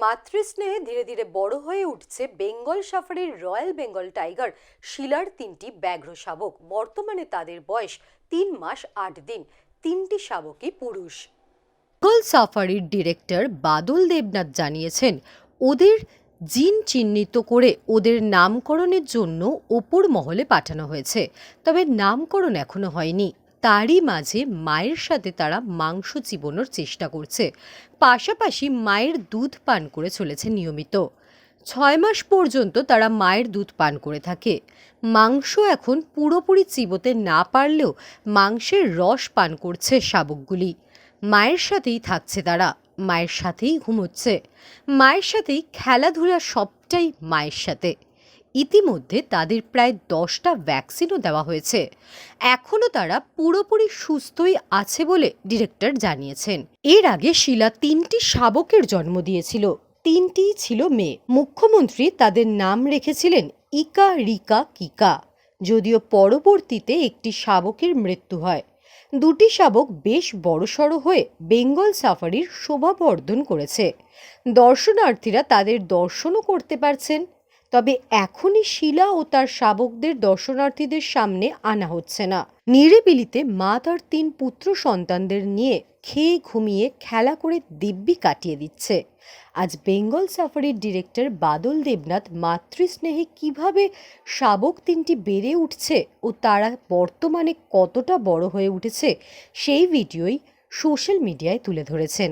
মাতৃস্নেহে ধীরে ধীরে বড় হয়ে উঠছে বেঙ্গল সাফারির রয়্যাল বেঙ্গল টাইগার শিলার তিনটি ব্যাঘ্র শাবক। বর্তমানে তাদের বয়স তিন মাস আট দিন। তিনটি শাবকই পুরুষ। বেঙ্গল সাফারির ডিরেক্টর বাদল দেবনাথ জানিয়েছেন, ওদের জিন চিহ্নিত করে ওদের নামকরণের জন্য ওপর মহলে পাঠানো হয়েছে। তবে নামকরণ এখনও হয়নি। তারই মাঝে মায়ের সাথে তারা মাংস চিবোনোর চেষ্টা করছে। পাশাপাশি মায়ের দুধ পান করে চলেছে নিয়মিত। ছয় মাস পর্যন্ত তারা মায়ের দুধ পান করে থাকে। মাংস এখন পুরোপুরি চিবোতে না পারলেও মাংসের রস পান করছে শাবকগুলি। মায়ের সাথেই থাকছে তারা। মায়ের সাথেই ঘুমোচ্ছে। মায়ের সাথেই খেলাধুলা সবটাই মায়ের সাথে। ইতিমধ্যে তাদের প্রায় দশটা ভ্যাকসিনও দেওয়া হয়েছে। এখনও তারা পুরোপুরি সুস্থই আছে বলে ডিরেক্টর জানিয়েছেন। এর আগে শিলা তিনটি শাবকের জন্ম দিয়েছিল, তিনটিই ছিল মেয়ে। মুখ্যমন্ত্রী তাদের নাম রেখেছিলেন ইকা রিকা কিকা, যদিও পরবর্তীতে একটি শাবকের মৃত্যু হয়। দুটি শাবক বেশ বড়সড় হয়ে বেঙ্গল সাফারির শোভাবর্ধন করেছে। দর্শনার্থীরা তাদের দর্শনও করতে পারছেন। তবে এখনই শিলা ও তার শাবকদের দর্শনার্থীদের সামনে আনা হচ্ছে না। নিরিবিলিতে মা তার তিন পুত্র সন্তানদের নিয়ে খেয়ে ঘুমিয়ে খেলা করে দিব্যি কাটিয়ে দিচ্ছে। আজ বেঙ্গল সাফারির ডিরেক্টর বাদল দেবনাথ মাতৃস্নেহে কীভাবে শাবক তিনটি বেড়ে উঠছে ও তারা বর্তমানে কতটা বড় হয়ে উঠেছে সেই ভিডিওই সোশ্যাল মিডিয়ায় তুলে ধরেছেন।